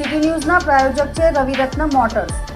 City ન્યૂઝના પ્રાયોજક છે Raviratna motors.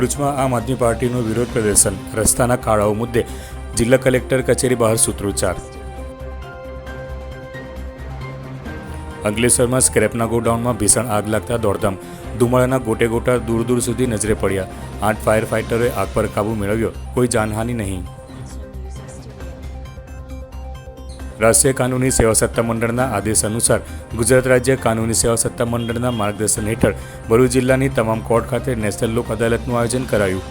ભરૂચમાં આમ આદમી પાર્ટીનું વિરોધ પ્રદર્શન. રસ્તાના ખાડાઓ મુદ્દે જિલ્લા કલેક્ટર કચેરી બહાર સૂત્રોચ્ચાર. અંકલેશ્વરમાં સ્ક્રેપના ગોડાઉનમાં ભીષણ આગ લાગતા દોડધામ. ધુમાડાના ગોટે ગોટા દૂર દૂર સુધી નજરે પડ્યા. આઠ ફાયર ફાઇટરોએ આગ પર કાબૂ મેળવ્યો. કોઈ જાનહાનિ નહીં. રાષ્ટ્રીય કાનૂની સેવા સત્તા મંડળના આદેશ અનુસાર ગુજરાત રાજ્ય કાનૂની સેવા સત્તા મંડળના માર્ગદર્શન હેઠળ ભરૂચ જિલ્લાની તમામ કોર્ટ ખાતે નેશનલ લોક અદાલતનું આયોજન કરાયું.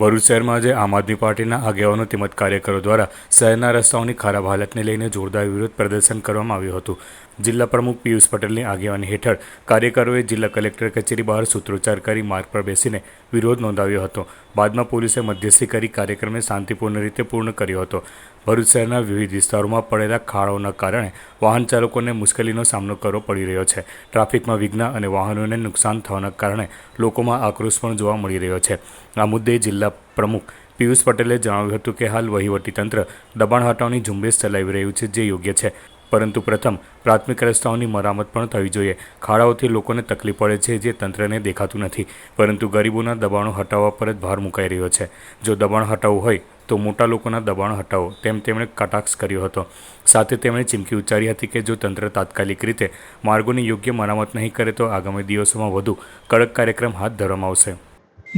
ભરૂચ શહેરમાં આજે આમ આદમી પાર્ટીના આગેવાનો તેમજ કાર્યકરો દ્વારા શહેરના રસ્તાઓની ખરાબ હાલતને લઈને જોરદાર વિરોધ પ્રદર્શન કરવામાં આવ્યું હતું. જિલ્લા પ્રમુખ પિયુષ પટેલની આગેવાની હેઠળ કાર્યકરોએ જિલ્લા કલેક્ટર કચેરી બહાર સૂત્રોચ્ચાર કરી માર્ગ પર બેસીને વિરોધ નોંધાવ્યો હતો. બાદમાં પોલીસે મધ્યસ્થી કરી કાર્યક્રમને શાંતિપૂર્ણ રીતે પૂર્ણ કર્યો હતો. ભરૂચ શહેરના વિવિધ વિસ્તારોમાં પડેલા ખાડાઓના કારણે વાહન ચાલકોને મુશ્કેલીનો સામનો કરવો પડી રહ્યો છે. ટ્રાફિકમાં વિઘ્ન અને વાહનોને નુકસાન થવાના કારણે લોકોમાં આક્રોશ પણ જોવા મળી રહ્યો છે. આ મુદ્દે જિલ્લા પ્રમુખ પિયુષ પટેલે જણાવ્યું હતું કે હાલ વહીવટીતંત્ર દબાણ હટાવની ઝુંબેશ ચલાવી રહ્યું છે જે યોગ્ય છે. પરંતુ પ્રથમ પ્રાથમિક રસ્તાઓની મરામત પણ થવી જોઈએ. ખાડાઓથી લોકોને તકલીફ પડે છે જે તંત્રને દેખાતું નથી. પરંતુ ગરીબોના દબાણો હટાવવા પર જ ભાર મુકાઈ રહ્યો છે. જો દબાણ હટાવવું હોય, તો મોટા લોકોના દબાણ હટાવો, તેમ તેમણે કટાક્ષ કર્યો હતો. સાથે તેમણે ચીમકી ઉચ્ચારી હતી કે જો તંત્ર તાત્કાલિક રીતે માર્ગોની યોગ્ય મરામત નહીં કરે, તો આગામી દિવસોમાં વધુ કડક કાર્યક્રમ હાથ ધરવામાં આવશે.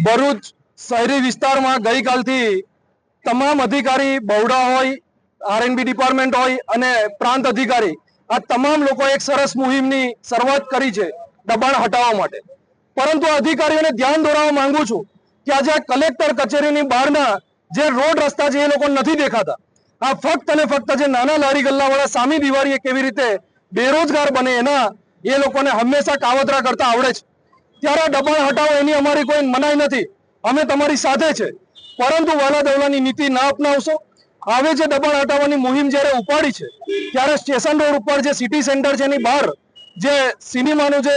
ભરૂચ શહેરી વિસ્તારમાં ગઈકાલથી તમામ અધિકારી બહુડા હોય આરએનબી ડિપાર્ટમેન્ટ હોય અને પ્રાંત અધિકારી, આ તમામ લોકો એક સરસ મુહિમની શરૂઆત કરી છે દબાણ હટાવવા માટે. પરંતુ અધિકારીઓને ધ્યાન દોરાવવા માંગુ છું કે આજે કલેક્ટર કચેરીની બહારના જે રોડ રસ્તા છે એ લોકો નથી દેખાતા. આ ફક્ત અને ફક્ત જે નાના લારી ગલ્લાવાળા સામી દિવાળીએ કેવી રીતે બેરોજગાર બને એના એ લોકોને હંમેશા કાવતરા કરતા આવડે છે. ત્યારે દબાણ હટાવો એની અમારી કોઈ મનાઈ નથી. અમે તમારી સાથે છે. પરંતુ વાલા દવલાની નીતિ ના અપનાવશો. હવે જે દબાણ હટાવવાની મુહિમ જ્યારે ઉપાડી છે, ત્યારે સ્ટેશન રોડ ઉપર જે સિટી સેન્ટર છે બહાર જે સિનેમાનું જે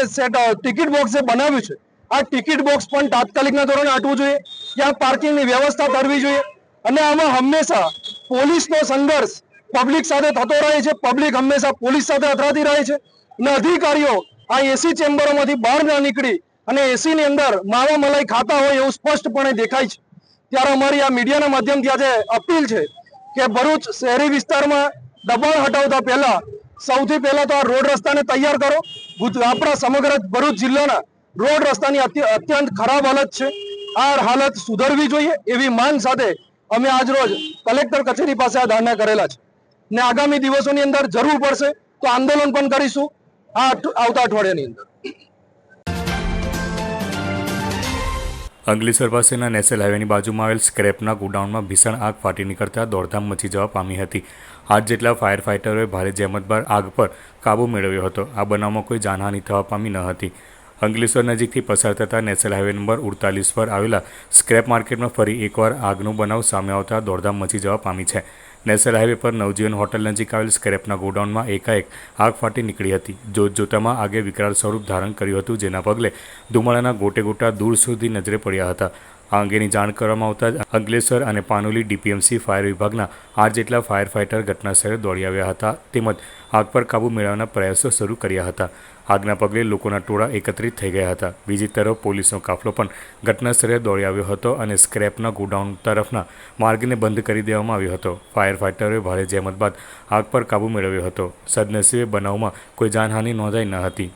ટિકિટ બોક્સ જે બનાવ્યું છે, આ ટિકિટ બોક્સ પણ તાત્કાલિકના ધોરણે હટવું જોઈએ. ત્યાં પાર્કિંગની વ્યવસ્થા કરવી જોઈએ. અને આમાં હંમેશા પોલીસનો સંઘર્ષ પબ્લિક સાથે થતો રહે છે. પબ્લિક હંમેશા પોલીસ સાથે અથડાતી રહે છે. અને અધિકારીઓ આ એસી ચેમ્બરોમાંથી બહાર ના નીકળી અને એસી ની અંદર માવા મલાઈ ખાતા હોય એવું સ્પષ્ટપણે દેખાય છે. ત્યારે અમારી આ મીડિયાના માધ્યમથી આજે અપીલ છે કે ભરૂચ શહેરી વિસ્તારમાં દબાણ હટાવતા પહેલા સૌથી પહેલા તો આ રોડ રસ્તાને તૈયાર કરો. આપણા સમગ્ર ભરૂચ જિલ્લાના રોડ રસ્તાની અત્ય- અત્યંત ખરાબ હાલત છે. આ હાલત સુધરવી જોઈએ એવી માંગ સાથે અમે આજ રોજ કલેક્ટર કચેરી પાસે આ ધારણા કરેલા છે. ને આગામી દિવસોની અંદર જરૂર પડશે તો આંદોલન પણ કરીશું. આ આવતા અઠવાડિયાની અંદર. અંકલેશ્વર પાસેના નેશનલ હાઈવેની બાજુમાં આવેલ સ્ક્રેપના ગોડાઉનમાં ભીષણ આગ ફાટી નીકળતા દોડધામ મચી જવા પામી હતી. આઠ જેટલા ફાયર ફાઇટરોએ ભારે જહેમત બાદ આગ પર કાબૂ મેળવ્યો હતો. આ બનાવમાં કોઈ જાનહાનિ થવા પામી ન હતી. અંકલેશ્વર નજીકથી પસાર થતા નેશનલ હાઈવે નંબર ઉડતાલીસ પર આવેલા સ્ક્રેપ માર્કેટમાં ફરી એકવાર આગનો બનાવ સામે આવતા દોડધામ મચી જવા પામી છે. નેશનલ હાઈવે પર નવજીવન હોટલ નજીક આવેલ સ્ક્રેપના ગોડાઉનમાં એકાએક આગ ફાટી નીકળી હતી. જોતજોતામાં આગે વિકરાળ સ્વરૂપ ધારણ કર્યું હતું, જેના પગલે ધુમાડાના ગોટે ગોટા દૂર સુધી નજરે પડ્યા હતા. આ અંગેની જાણ કરવામાં આવતા જ અંકલેશ્વર અને પાનોલી ડીપીએમસી ફાયર વિભાગના આઠ જેટલા ફાયર ફાઇટર ઘટનાસ્થળે દોડી આવ્યા હતા, તેમજ આગ પર કાબૂ મેળવવાના પ્રયાસો શરૂ કર્યા હતા. આગના પગલે લોકોના ટોળા એકત્રિત થઈ ગયા હતા. બીજી તરફ પોલીસનો કાફલો પણ ઘટનાસ્થળે દોડી આવ્યો હતો અને સ્ક્રેપના ગોડાઉન તરફના માર્ગને બંધ કરી દેવામાં આવ્યો હતો. ફાયર ફાઇટરોએ ભારે જહેમત બાદ આગ પર કાબૂ મેળવ્યો હતો. સદનસીબે બનાવમાં કોઈ જાનહાનિ નોંધાઈ ન હતી.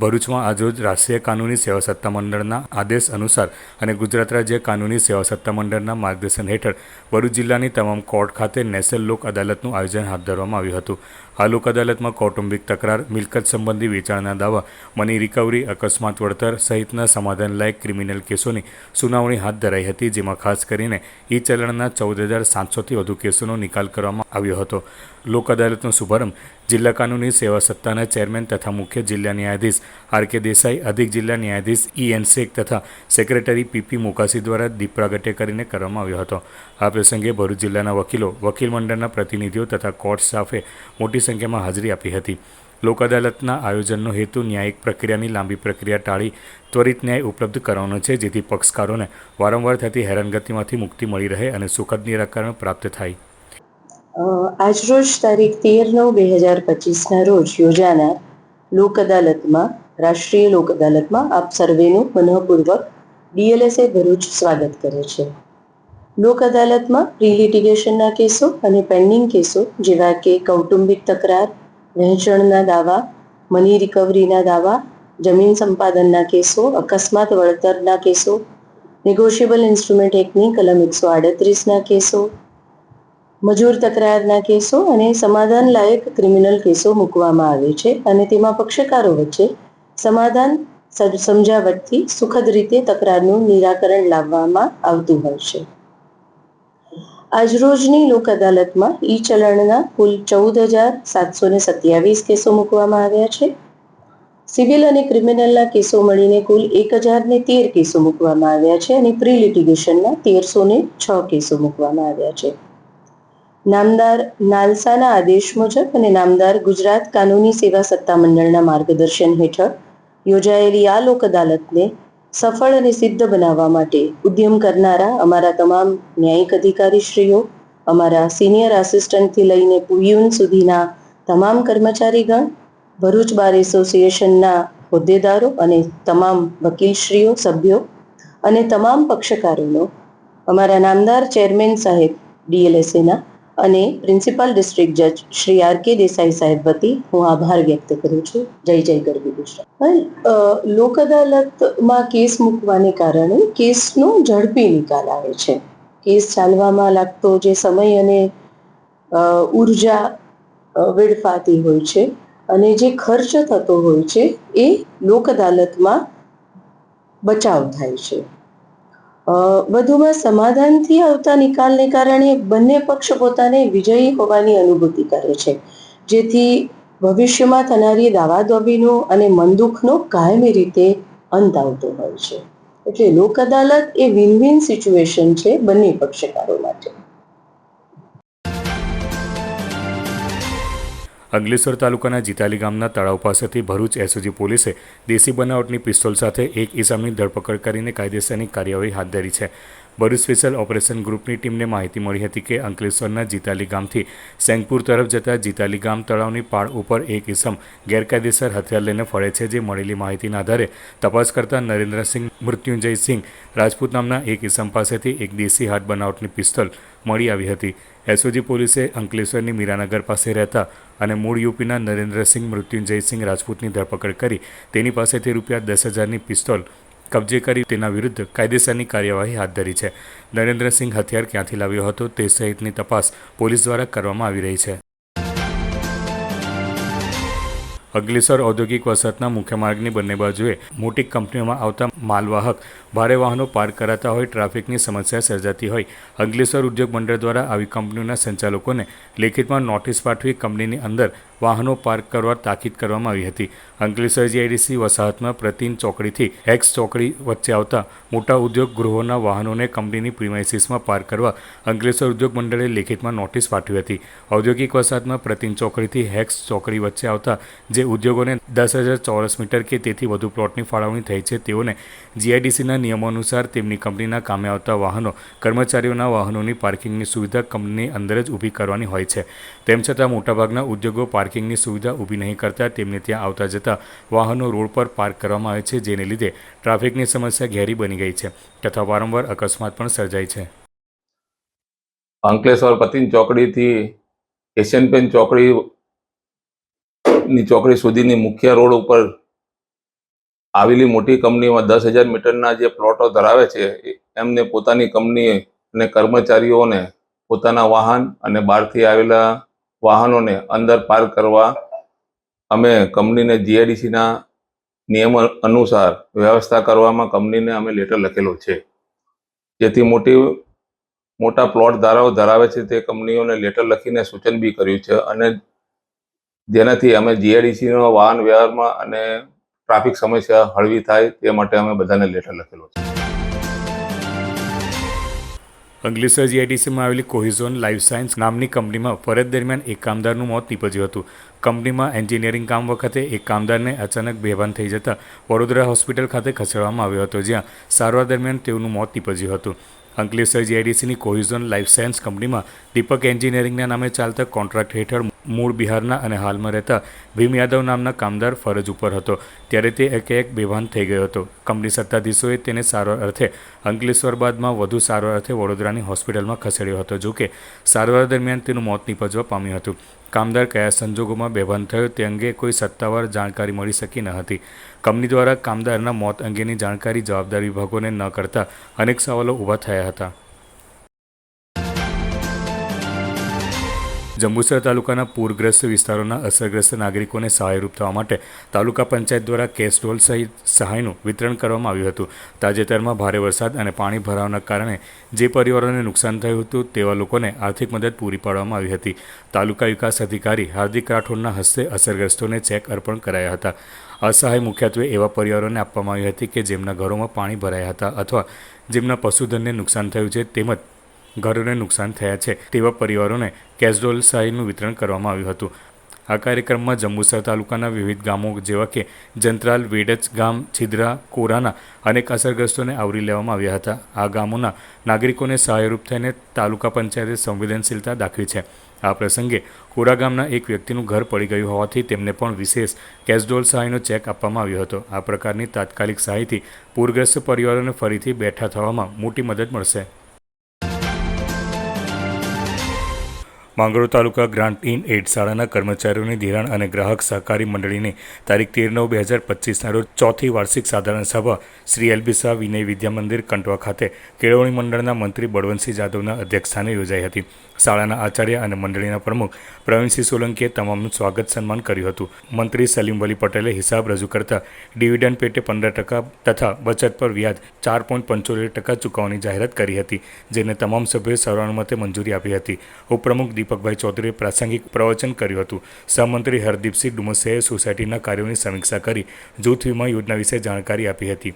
ભરૂચમાં આજરોજ રાષ્ટ્રીય કાનૂની સેવા સત્તા મંડળના આદેશ અનુસાર અને ગુજરાત રાજ્ય કાનૂની સેવા સત્તા મંડળના માર્ગદર્શન હેઠળ ભરૂચ જિલ્લાની તમામ કોર્ટ ખાતે નેશનલ લોક અદાલતનું આયોજન હાથ ધરવામાં આવ્યું હતું. આ લોક અદાલતમાં કૌટુંબિક તકરાર, મિલકત સંબંધી વેચાણના દાવા મની રિકવરી અકસ્માત વળતર સહિતના સમાધાનલાયક ક્રિમિનલ કેસોની સુનાવણી હાથ ધરાઈ હતી, જેમાં ખાસ કરીને ઈ ચલણના ચૌદ હજાર સાતસોથી વધુ કેસોનો નિકાલ કરવામાં આવ્યો હતો. લોક અદાલતનો શુભારંભ જિલ્લા કાનૂની સેવા સત્તાના ચેરમેન તથા મુખ્ય જિલ્લા ન્યાયાધીશ આર કે દેસાઈ, અધિક જિલ્લા ન્યાયાધીશ ઈ એન શેખ તથા સેક્રેટરી પીપી મુકાસી દ્વારા દીપ પ્રાગટ્ય કરીને કરવામાં આવ્યો હતો. આ પ્રસંગે ભરૂચ જિલ્લાના વકીલો, વકીલ મંડળના પ્રતિનિધિઓ તથા કોર્ટ સ્ટાફે મોટી સંખ્યામાં હાજરી આપી હતી. લોક અદાલતના આયોજનનો હેતુ ન્યાયિક પ્રક્રિયાની લાંબી પ્રક્રિયા ટાળી ત્વરિત ન્યાય ઉપલબ્ધ કરવાનો છે, જેથી પક્ષકારોને વારંવાર થતી હેરાનગતિમાંથી મુક્તિ મળી રહે અને સુખદ નિરાકરણ પ્રાપ્ત થાય. આજરોજ તારીખ તેર નવ બે હજાર પચીસના રોજ યોજાનાર લોક અદાલતમાં રાષ્ટ્રીય લોક અદાલતમાં આપ સર્વેનું મનઃપૂર્વક ડીએલએસએ ભરૂચ સ્વાગત કરે છે. લોક અદાલતમાં પ્રી લિટિગેશનના કેસો અને પેન્ડિંગ કેસો, જેવા કે કૌટુંબિક તકરાર, વહેંચણના દાવા, મની રિકવરીના દાવા, જમીન સંપાદનના કેસો, અકસ્માત વળતરના કેસો, નેગોશિયેબલ ઇન્સ્ટ્રુમેન્ટ એક્ટની કલમ એકસો આડત્રીસના કેસો, મજૂર તકરારના કેસો અને સમાધાન લાયક ક્રિમિનલ કેસો મૂકવામાં આવે છે અને તેમાં પક્ષકારો વચ્ચે સમાધાન સમ- સમજાવટથી સુખદ રીતે તકરારનું નિરાકરણ લાવવામાં આવતું હોય છે. આજરોજની લોક અદાલતમાં ઈ ચલણના કુલ ચૌદ હજાર સાતસો ને સત્યાવીસ કેસો મૂકવામાં આવ્યા છે. સિવિલ અને ક્રિમિનલના કેસો મળીને કુલ એક હજાર ને તેર કેસો મૂકવામાં આવ્યા છે અને પ્રી લિટિગેશનના તેરસો ને છ કેસો મૂકવામાં આવ્યા છે. નામદાર નાલસાના આદેશ મુજબ અને નામદાર ગુજરાત કાનૂની સેવા સત્તામંડળના માર્ગદર્શન હેઠળ યોજાયેલી આ લોક અદાલતને સફળ અને સિદ્ધ બનાવવા માટે ઉદ્યમ કરનારા અમારા તમામ ન્યાયિક અધિકારીશ્રીઓ, અમારા સિનિયર આસિસ્ટન્ટથી લઈને પુયુન સુધીના તમામ કર્મચારીગણ, ભરૂચ બાર એસોસિએશનના હોદ્દેદારો અને તમામ વકીલશ્રીઓ, સભ્યો અને તમામ પક્ષકારોનો, અમારા નામદાર ચેરમેન સાહેબ, ડીએલએસએના અને પ્રિન્સિપાલ ડિસ્ટ્રિક્ટ જજ શ્રી આર કે દેસાઈ સાહેબ વતી હું આભાર વ્યક્ત કરું છું. જય જય ગરબી ગુજરાત. લોક અદાલતમાં કેસ મૂકવાને કારણે કેસનો ઝડપી નિકાલ આવે છે. કેસ ચાલવામાં લાગતો જે સમય અને ઊર્જા વેડફાતી હોય છે અને જે ખર્ચ થતો હોય છે એ લોક અદાલતમાં બચાવ થાય છે. વધુમાં સમાધાનથી આવતા નિકાલને કારણે બંને પક્ષ પોતાને વિજયી હોવાની અનુભૂતિ કરે છે. જેથી ભવિષ્યમાં થનારી દાવાદોબીનો અને મનદુખનો કાયમી રીતે અંત આવતો હોય છે. એટલે લોક અદાલત એ વિન વિન સિચ્યુએશન છે બંને પક્ષકારો માટે. અંકલેશ્વર તાલુકાના જીતાલી ગામના તળાવ પાસેથી ભરૂચ એસઓજી પોલીસે દેશી બનાવટની પિસ્તોલ સાથે એક ઇસામની ધરપકડ કરીને કાયદેસરની કાર્યવાહી હાથ ધરી છે. ભરૂચ સ્પેશિયલ ઓપરેશન ગ્રુપની ટીમને માહિતી મળી હતી કે અંકલેશ્વરના જીતાલી ગામથી સેંગપુર તરફ જતા જીતાલી ગામ તળાવની પાળ ઉપર એક ઇસમ ગેરકાયદેસર હથિયાર લઈને ફરે છે જે મળેલી માહિતીના આધારે તપાસ કરતા નરેન્દ્રસિંહ મૃત્યુંજયસિંહ રાજપૂત નામના એક ઇસમ પાસેથી એક દેશી હાથ બનાવટની પિસ્તોલ મળી આવી હતી. એસઓજી પોલીસે અંકલેશ્વરની મીરાનગર પાસે રહેતા અને મૂળ યુપીના નરેન્દ્રસિંહ, મૃત્યુંજયસિંહ રાજપૂતની ધરપકડ કરી. તેની પાસેથી રૂપિયા દસ હજારની પિસ્તોલ કબજે કરી તેના વિરુદ્ધ કાયદેસરની કાર્યવાહી હાથ ધરી છે. નરેન્દ્રસિંહ હથિયાર ક્યાંથી લાવ્યો હતો તે સહિતની તપાસ પોલીસ દ્વારા કરવામાં આવી રહી છે. અંકલેશ્વર ઔદ્યોગિક વસાહતના મુખ્ય માર્ગની બંને બાજુએ મોટી કંપનીઓમાં આવતા માલવાહક ભારે વાહનો પાર્ક કરાતા હોય, ટ્રાફિકની સમસ્યા સર્જાતી હોય. અગ્લેસર ઉદ્યોગ મંડળ દ્વારા આવી કંપનીઓના સંચાલકોને લેખિતમાં નોટિસ પાઠવી કંપનીની અંદર વાહનો પાર્ક કરવા તાકીદ કરવામાં આવી હતી. અંકલેશ્વર જીઆઈડીસી વસાહતમાં પ્રતિન ચોકડીથી હેક્સ ચોકડી વચ્ચે આવતા મોટા ઉદ્યોગ ગૃહોના વાહનોને કંપનીની પ્રિમાઇસીસમાં પાર્ક કરવા અંકલેશ્વર ઉદ્યોગ મંડળે લેખિતમાં નોટિસ પાઠવી હતી. ઔદ્યોગિક વસાહતમાં પ્રતિન ચોકડીથી હેક્સ ચોકડી વચ્ચે આવતા જે ઉદ્યોગોને દસ હજાર ચોરસ મીટર કે તેથી વધુ પ્લોટની ફાળવણી થઈ છે, તેઓને જીઆઈડીસીના નિયમો અનુસાર તેમની કંપનીના કામે આવતા વાહનો કર્મચારીઓના વાહનોની પાર્કિંગની સુવિધા કંપનીની અંદર જ ઊભી કરવાની હોય છે. તેમ છતાં મોટાભાગના ઉદ્યોગો પાર્કિંગની સુવિધા ઊભી નહીં કરતા તેમને ત્યાં આવતા જતા વાહનો રોડ પર પાર્ક કરવામાં આવે છે, જેને લીધે ટ્રાફિકની સમસ્યા ઘેરી બની ગઈ છે તથા વારંવાર અકસ્માત પણ સર્જાય છે. અંકલેશ્વર પતિન ચોકડીથી એશિયન પેન ચોકડી ની ચોકડી સુધીની મુખ્ય રોડ ઉપર આવેલી મોટી કંપનીમાં દસ હજાર મીટરના જે પ્લોટો ધરાવે છે એમને પોતાની કંપની અને કર્મચારીઓને પોતાના વાહન અને બહારથી આવેલા વાહનોને અંદર પાર્ક કરવા અમે કંપનીને જીઆઈડીસીના નિયમ અનુસાર વ્યવસ્થા કરવામાં કંપનીને અમે લેટર લખેલો છે. જેથી મોટી, મોટા પ્લોટ ધારાઓ ધરાવે છે તે કંપનીઓને લેટર લખીને સૂચન બી કર્યું છે અને જેનાથી અમે જીઆઈડીસીનો વાહન વ્યવહારમાં અને ટ્રાફિક સમસ્યા હળવી થાય તે માટે અમે બધાને લેટર લખેલો છે. અંકલેશ્વર જીઆઈડીસીમાં આવેલી કોહિઝોન લાઈફ સાયન્સ નામની કંપનીમાં ફરજ દરમિયાન એક કામદારનું મોત નીપજ્યું હતું. કંપનીમાં એન્જિનિયરિંગ કામ વખતે એક કામદારને અચાનક બેભાન થઈ જતા વડોદરા હોસ્પિટલ ખાતે ખસેડવામાં આવ્યો હતો, જ્યાં સારવાર દરમિયાન તેઓનું મોત નીપજ્યું હતું. અંકલેશ્વર જીઆઈડીસીની કોહિઝોન લાઈફ સાયન્સ કંપનીમાં દીપક એન્જિનિયરિંગના નામે ચાલતા કોન્ટ્રાક્ટ હેઠળ મૂળ બિહારના અને હાલમાં રહેતા ભીમ યાદવ નામના કામદાર ફરજ ઉપર હતો. ત્યારે તે એકેએક બેભાન થઈ ગયો હતો. કંપની સત્તાધીશોએ તેને સારવાર અર્થે અંકલેશ્વર બાદમાં વધુ સારવાર અર્થે વડોદરાની હોસ્પિટલમાં ખસેડ્યો હતો, જોકે સારવાર દરમિયાન તેનું મોત નીપજવા પામ્યું હતું. કામદાર કયા સંજોગોમાં બેભાન થયો તે અંગે કોઈ સત્તાવાર જાણકારી મળી શકી ન હતી. કંપની દ્વારા કામદારના મોત અંગેની જાણકારી જવાબદાર વિભાગોને ન કરતા અનેક સવાલો ઊભા થયા હતા. જંબુસર તાલુકાના પૂરગ્રસ્ત વિસ્તારોના અસરગ્રસ્ત નાગરિકોને સહાયરૂપ થવા માટે તાલુકા પંચાયત દ્વારા કેસ ડોલ સહિત સહાયનું વિતરણ કરવામાં આવ્યું હતું. તાજેતરમાં ભારે વરસાદ અને પાણી ભરાવાના કારણે જે પરિવારોને નુકસાન થયું હતું તેવા લોકોને આર્થિક મદદ પૂરી પાડવામાં આવી હતી. તાલુકા વિકાસ અધિકારી હાર્દિક રાઠોડના હસ્તે અસરગ્રસ્તોને ચેક અર્પણ કરાયા હતા. આ સહાય મુખ્યત્વે એવા પરિવારોને આપવામાં આવી હતી કે જેમના ઘરોમાં પાણી ભરાયા હતા અથવા જેમના પશુધનને નુકસાન થયું છે તેમજ ઘરોને નુકસાન થયા છે તેવા પરિવારોને કેશડોલ સહાયનું વિતરણ કરવામાં આવ્યું હતું. આ કાર્યક્રમમાં જંબુસર તાલુકાના વિવિધ ગામો જેવા કે જંત્રાલ વેડચ ગામ, છિદ્રા, કોરાના અનેક અસરગ્રસ્તોને આવરી લેવામાં આવ્યા હતા. આ ગામોના નાગરિકોને સહાયરૂપ થઈને તાલુકા પંચાયતે સંવેદનશીલતા દાખવી છે. આ પ્રસંગે કોરા ગામના એક વ્યક્તિનું ઘર પડી ગયું હોવાથી તેમને પણ વિશેષ કેશડોલ સહાયનો ચેક આપવામાં આવ્યો હતો. આ પ્રકારની તાત્કાલિક સહાયથી પૂરગ્રસ્ત પરિવારોને ફરીથી બેઠા થવામાં મોટી મદદ મળશે. Mangrol taluka grant in aid શાળાના કર્મચારીઓની ધિરાણ અને ગ્રાહક સહકારી મંડળીની તારીખ તેર નવ બે હજાર પચીસના રોજ ચોથી વાર્ષિક સાધારણ સભા શ્રી એલબી શાહ વિનય વિદ્યા મંદિર કંટવા ખાતે કેળવણી મંડળના મંત્રી બળવંતસિંહ જાદવના અધ્યક્ષસ્થાને યોજાઈ હતી. શાળાના આચાર્ય અને મંડળીના પ્રમુખ પ્રવીણસિંહ સોલંકીએ તમામનું સ્વાગત સન્માન કર્યું હતું. મંત્રી સલીમ વલી પટેલે હિસાબ રજૂ કરતા ડિવિડન્ડ પેટે પંદર ટકા તથા બચત પર વ્યાજ ચાર પોઈન્ટ પંચોતેર ટકા ચૂકવવાની જાહેરાત કરી હતી, જેને તમામ સભ્યોએ સર્વાનુમતે મંજૂરી આપી હતી. ઉપપ્રમુખ દીપકભાઈ ચૌધરીએ પ્રાસંગિક પ્રવચન કર્યું હતું. સહમંત્રી હરદીપસિંહ ડુમસેએ સોસાયટીના કાર્યોની સમીક્ષા કરી જૂથ વીમા યોજના વિશે જાણકારી આપી હતી.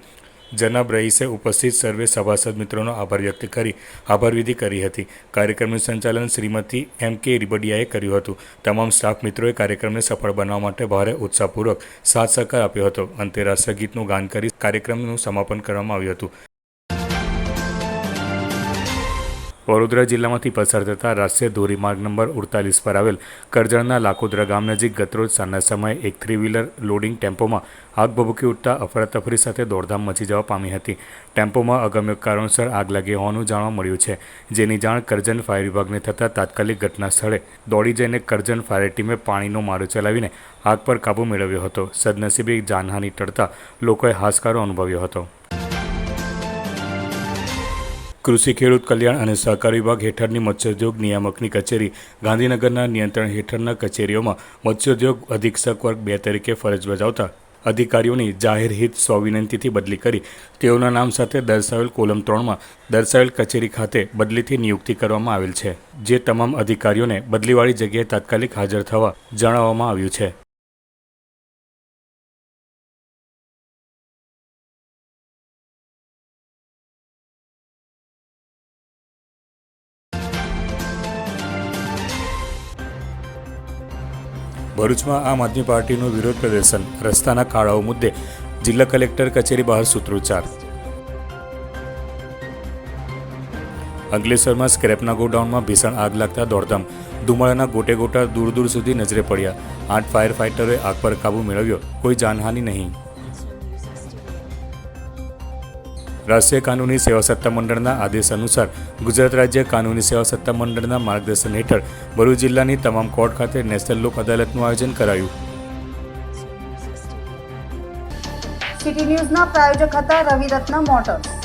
જનાબ રહીશે ઉપસ્થિત સર્વે સભાસદ મિત્રોનો આભાર વ્યક્ત કરી આભારવિધિ કરી હતી. કાર્યક્રમનું સંચાલન શ્રીમતી એમ કે રીબડિયાએ કર્યું હતું. તમામ સ્ટાફ મિત્રોએ કાર્યક્રમને સફળ બનાવવા માટે ભારે ઉત્સાહપૂર્વક સાથ સહકાર આપ્યો હતો. અંતે રાષ્ટ્રગીતનું ગાન કરી કાર્યક્રમનું સમાપન કરવામાં આવ્યું હતું. વડોદરા જિલ્લામાંથી પસાર થતા રાષ્ટ્રીય ધોરીમાર્ગ નંબર ઉડતાલીસ પર આવેલ કરજણના લાખોદરા ગામ નજીક ગતરોજ સાંજના સમયે એક થ્રી વ્હીલર લોડિંગ ટેમ્પોમાં આગ ભભૂકી ઉઠતા અફરાતફરી સાથે દોડધામ મચી જવા પામી હતી. ટેમ્પોમાં અગમ્ય કારણોસર આગ લાગી હોવાનું જાણવા મળ્યું છે. જેની જાણ કરજણ ફાયર વિભાગને થતાં તાત્કાલિક ઘટના સ્થળે દોડી જઈને કરજણ ફાયર ટીમે પાણીનો મારો ચલાવીને આગ પર કાબૂ મેળવ્યો હતો. સદનસીબે જાનહાની ટળતા લોકોએ હાશકારો અનુભવ્યો હતો. કૃષિ, ખેડૂત કલ્યાણ અને સહકાર વિભાગ હેઠળની મત્સ્યોદ્યોગ નિયામકની કચેરી ગાંધીનગરના નિયંત્રણ હેઠળના કચેરીઓમાં મત્સ્યોદ્યોગ અધિક્ષક વર્ગ બે તરીકે ફરજ બજાવતા અધિકારીઓની જાહેર હિત સ્વવિનંતીથી બદલી કરી તેઓના નામ સાથે દર્શાવેલ કોલમ ત્રણમાં દર્શાવેલ કચેરી ખાતે બદલીથી નિયુક્તિ કરવામાં આવેલ છે, જે તમામ અધિકારીઓને બદલીવાળી જગ્યાએ તાત્કાલિક હાજર થવા જણાવવામાં આવ્યું છે. ભરૂચમાં આમ આદમી પાર્ટીનું વિરોધ પ્રદર્શન. રસ્તાના કાળાઓ મુદ્દે જિલ્લા કલેક્ટર કચેરી બહાર સૂત્રોચ્ચાર. અંકલેશ્વરમાં સ્ક્રેપના ગોડાઉનમાં ભીષણ આગ લાગતા દોડધામ. ધુમાડાના ગોટે ગોટા દૂર દૂર સુધી નજરે પડ્યા. આઠ ફાયર ફાઇટરોએ આગ પર કાબૂ મેળવ્યો. કોઈ જાનહાનિ નહીં. રાષ્ટ્રીય કાનૂની સેવા સત્તા મંડળના આદેશ અનુસાર ગુજરાત રાજ્ય કાનૂની સેવા સત્તા મંડળના માર્ગદર્શન હેઠળ ભરૂચ જિલ્લાની તમામ કોર્ટ ખાતે નેશનલ લોક અદાલતનું આયોજન કરાયું. સિટી ન્યૂઝના પ્રાયોજક હતા રવિરત્ન મોટર્સ